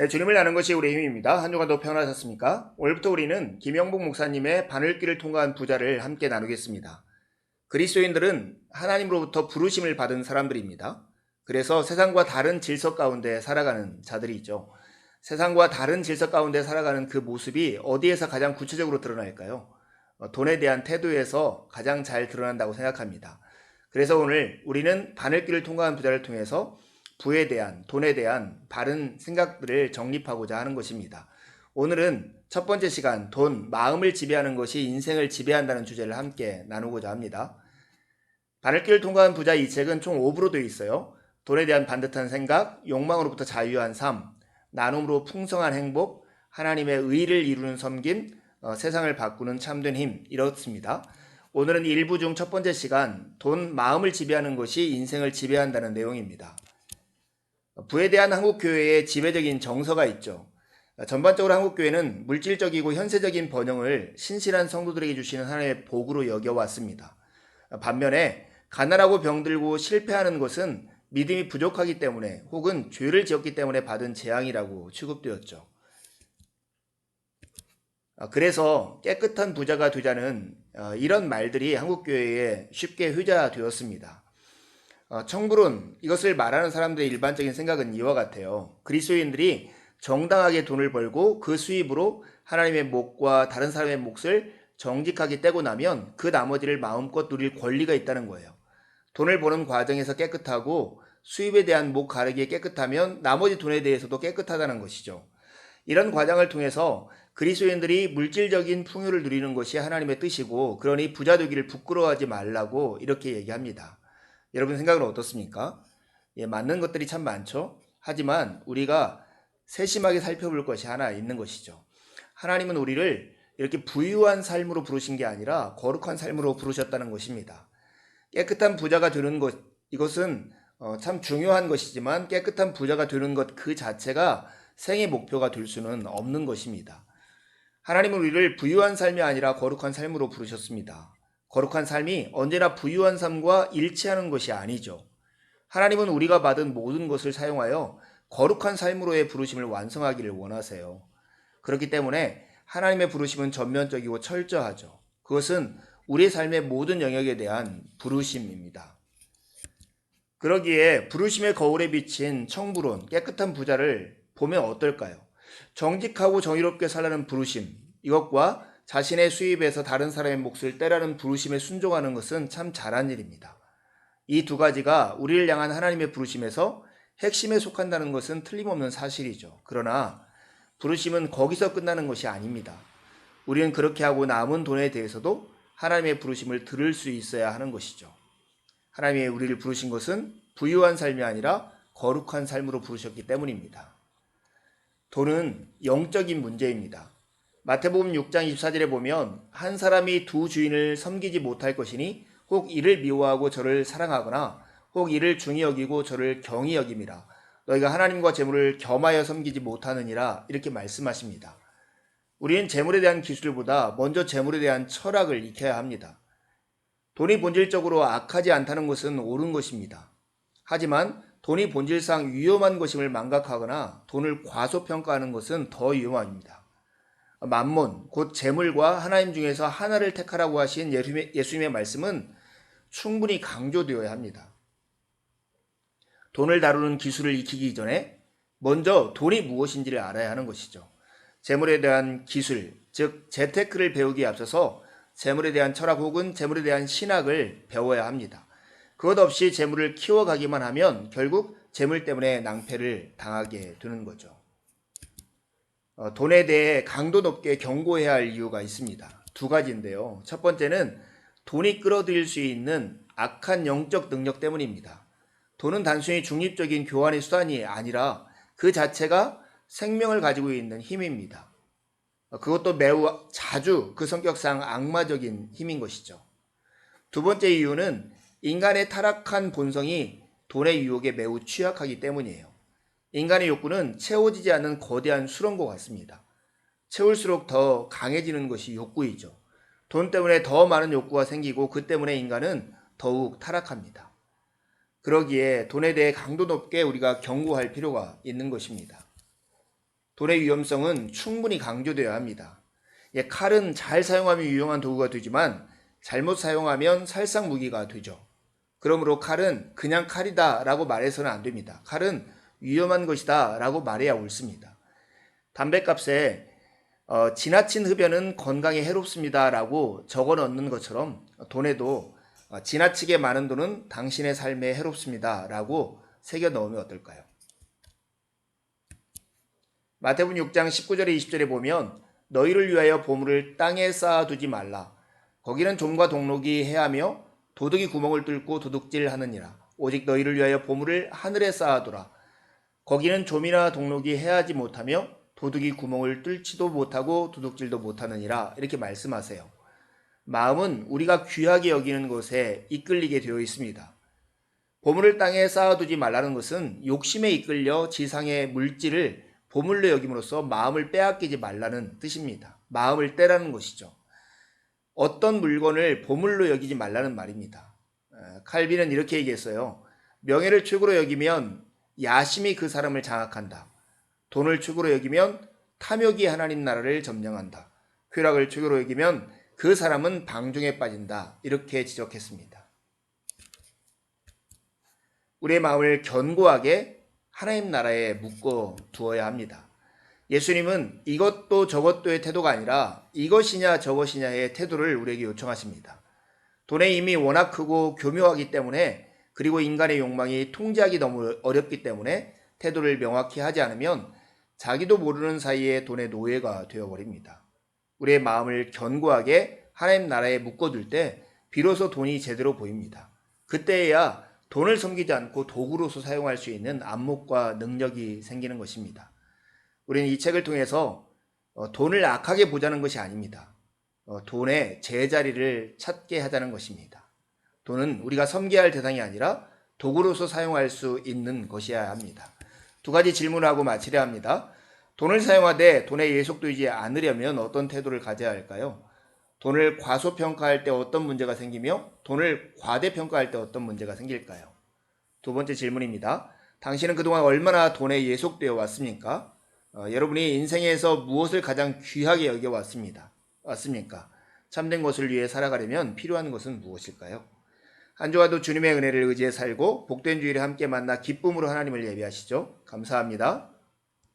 네, 주님을 아는 것이 우리의 힘입니다. 한 주간도 평안하셨습니까? 오늘부터 우리는 김영복 목사님의 바늘길을 통과한 부자를 함께 나누겠습니다. 그리스도인들은 하나님으로부터 부르심을 받은 사람들입니다. 그래서 세상과 다른 질서 가운데 살아가는 자들이죠. 세상과 다른 질서 가운데 살아가는 그 모습이 어디에서 가장 구체적으로 드러날까요? 어, 돈에 대한 태도에서 가장 잘 드러난다고 생각합니다. 그래서 오늘 우리는 바늘길을 통과한 부자를 통해서 부에 대한, 돈에 대한 바른 생각들을 정립하고자 하는 것입니다. 오늘은 첫 번째 시간, 돈, 마음을 지배하는 것이 인생을 지배한다는 주제를 함께 나누고자 합니다. 바늘길을 통과한 부자 이 책은 총 5부로 되어 있어요. 돈에 대한 반듯한 생각, 욕망으로부터 자유한 삶, 나눔으로 풍성한 행복, 하나님의 의를 이루는 섬김, 어, 세상을 바꾸는 참된 힘, 이렇습니다. 오늘은 1부 중 첫 번째 시간, 돈, 마음을 지배하는 것이 인생을 지배한다는 내용입니다. 부에 대한 한국 교회의 지배적인 정서가 있죠. 전반적으로 한국 교회는 물질적이고 현세적인 번영을 신실한 성도들에게 주시는 하나님의 복으로 여겨왔습니다. 반면에 가난하고 병들고 실패하는 것은 믿음이 부족하기 때문에 혹은 죄를 지었기 때문에 받은 재앙이라고 취급되었죠. 아, 그래서 깨끗한 부자가 되자는 어, 이런 말들이 한국교회에 쉽게 회자되었습니다. 어, 청불은 이것을 말하는 사람들의 일반적인 생각은 이와 같아요. 그리스도인들이 정당하게 돈을 벌고 그 수입으로 하나님의 목과 다른 사람의 몫을 정직하게 떼고 나면 그 나머지를 마음껏 누릴 권리가 있다는 거예요. 돈을 버는 과정에서 깨끗하고 수입에 대한 목 가르기에 깨끗하면 나머지 돈에 대해서도 깨끗하다는 것이죠. 이런 과정을 통해서 그리스도인들이 물질적인 풍요를 누리는 것이 하나님의 뜻이고 그러니 부자 되기를 부끄러워하지 말라고 이렇게 얘기합니다. 여러분 생각은 어떻습니까? 예, 맞는 것들이 참 많죠. 하지만 우리가 세심하게 살펴볼 것이 하나 있는 것이죠. 하나님은 우리를 이렇게 부유한 삶으로 부르신 게 아니라 거룩한 삶으로 부르셨다는 것입니다. 깨끗한 부자가 되는 것, 이것은 어, 참 중요한 것이지만 깨끗한 부자가 되는 것 그 자체가 생의 목표가 될 수는 없는 것입니다. 하나님은 우리를 부유한 삶이 아니라 거룩한 삶으로 부르셨습니다. 거룩한 삶이 언제나 부유한 삶과 일치하는 것이 아니죠. 하나님은 우리가 받은 모든 것을 사용하여 거룩한 삶으로의 부르심을 완성하기를 원하세요. 그렇기 때문에 하나님의 부르심은 전면적이고 철저하죠. 그것은 우리의 삶의 모든 영역에 대한 부르심입니다. 그러기에 부르심의 거울에 비친 청부론, 깨끗한 부자를 보면 어떨까요? 정직하고 정의롭게 살라는 부르심, 이것과 자신의 수입에서 다른 사람의 몫을 떼라는 부르심에 순종하는 것은 참 잘한 일입니다. 이 두 가지가 우리를 향한 하나님의 부르심에서 핵심에 속한다는 것은 틀림없는 사실이죠. 그러나 부르심은 거기서 끝나는 것이 아닙니다. 우리는 그렇게 하고 남은 돈에 대해서도 하나님의 부르심을 들을 수 있어야 하는 것이죠. 하나님의 우리를 부르신 것은 부유한 삶이 아니라 거룩한 삶으로 부르셨기 때문입니다. 돈은 영적인 문제입니다. 마태복음 6장 24절에 보면 한 사람이 두 주인을 섬기지 못할 것이니 혹 이를 미워하고 저를 사랑하거나 혹 이를 중히 여기고 저를 경히 여김이라 너희가 하나님과 재물을 겸하여 섬기지 못하느니라 이렇게 말씀하십니다. 우리는 재물에 대한 기술보다 먼저 재물에 대한 철학을 익혀야 합니다. 돈이 본질적으로 악하지 않다는 것은 옳은 것입니다. 하지만 돈이 본질상 위험한 것임을 망각하거나 돈을 과소평가하는 것은 더 위험합니다. 만몬, 곧 재물과 하나님 중에서 하나를 택하라고 하신 예수님의, 말씀은 충분히 강조되어야 합니다. 돈을 다루는 기술을 익히기 전에 먼저 돈이 무엇인지를 알아야 하는 것이죠. 재물에 대한 기술, 즉 재테크를 배우기에 앞서서 재물에 대한 철학 혹은 재물에 대한 신학을 배워야 합니다. 그것 없이 재물을 키워가기만 하면 결국 재물 때문에 낭패를 당하게 되는 거죠. 어, 돈에 대해 강도 높게 경고해야 할 이유가 있습니다. 두 가지인데요. 첫 번째는 돈이 끌어들일 수 있는 악한 영적 능력 때문입니다. 돈은 단순히 중립적인 교환의 수단이 아니라 그 자체가 생명을 가지고 있는 힘입니다. 어, 그것도 매우 자주 그 성격상 악마적인 힘인 것이죠. 두 번째 이유는 인간의 타락한 본성이 돈의 유혹에 매우 취약하기 때문이에요. 인간의 욕구는 채워지지 않는 거대한 수렁과 같습니다. 채울수록 더 강해지는 것이 욕구이죠. 돈 때문에 더 많은 욕구가 생기고 그 때문에 인간은 더욱 타락합니다. 그러기에 돈에 대해 강도 높게 우리가 경고할 필요가 있는 것입니다. 돈의 위험성은 충분히 강조되어야 합니다. 예, 칼은 잘 사용하면 유용한 도구가 되지만 잘못 사용하면 살상 무기가 되죠. 그러므로 칼은 그냥 칼이다 라고 말해서는 안 됩니다. 칼은 위험한 것이다 라고 말해야 옳습니다. 담배값에 어, 지나친 흡연은 건강에 해롭습니다 라고 적어 넣는 것처럼 돈에도 어, 지나치게 많은 돈은 당신의 삶에 해롭습니다 라고 새겨 넣으면 어떨까요? 마태복음 6장 19절에 20절에 보면 너희를 위하여 보물을 땅에 쌓아두지 말라. 거기는 좀과 동록이 해하며 도둑이 구멍을 뚫고 도둑질하느니라. 오직 너희를 위하여 보물을 하늘에 쌓아두라. 거기는 좀이나 동록이 해하지 못하며 도둑이 구멍을 뚫지도 못하고 도둑질도 못하느니라. 이렇게 말씀하세요. 마음은 우리가 귀하게 여기는 것에 이끌리게 되어 있습니다. 보물을 땅에 쌓아두지 말라는 것은 욕심에 이끌려 지상의 물질을 보물로 여김으로써 마음을 빼앗기지 말라는 뜻입니다. 마음을 떼라는 것이죠. 어떤 물건을 보물로 여기지 말라는 말입니다. 에, 칼빈은 이렇게 얘기했어요. 명예를 최고로 여기면 야심이 그 사람을 장악한다. 돈을 최고로 여기면 탐욕이 하나님 나라를 점령한다. 쾌락을 최고로 여기면 그 사람은 방종에 빠진다. 이렇게 지적했습니다. 우리의 마음을 견고하게 하나님 나라에 묶어 두어야 합니다. 예수님은 이것도 저것도의 태도가 아니라 이것이냐 저것이냐의 태도를 우리에게 요청하십니다. 돈의 힘이 워낙 크고 교묘하기 때문에 그리고 인간의 욕망이 통제하기 너무 어렵기 때문에 태도를 명확히 하지 않으면 자기도 모르는 사이에 돈의 노예가 되어버립니다. 우리의 마음을 견고하게 하나님 나라에 묶어둘 때 비로소 돈이 제대로 보입니다. 그때야 돈을 섬기지 않고 도구로서 사용할 수 있는 안목과 능력이 생기는 것입니다. 우리는 이 책을 통해서 어, 돈을 악하게 보자는 것이 아닙니다. 어, 돈의 제자리를 찾게 하자는 것입니다. 돈은 우리가 섬겨야 할 대상이 아니라 도구로서 사용할 수 있는 것이어야 합니다. 두 가지 질문하고 마치려 합니다. 돈을 사용하되 돈에 예속되지 않으려면 어떤 태도를 가져야 할까요? 돈을 과소평가할 때 어떤 문제가 생기며 돈을 과대평가할 때 어떤 문제가 생길까요? 두 번째 질문입니다. 당신은 그동안 얼마나 돈에 예속되어 왔습니까? 어, 여러분이 인생에서 무엇을 가장 귀하게 여겨 왔습니다. 왔습니까? 참된 것을 위해 살아가려면 필요한 것은 무엇일까요? 한 주와도 주님의 은혜를 의지해 살고 복된 주일에 함께 만나 기쁨으로 하나님을 예배하시죠. 감사합니다.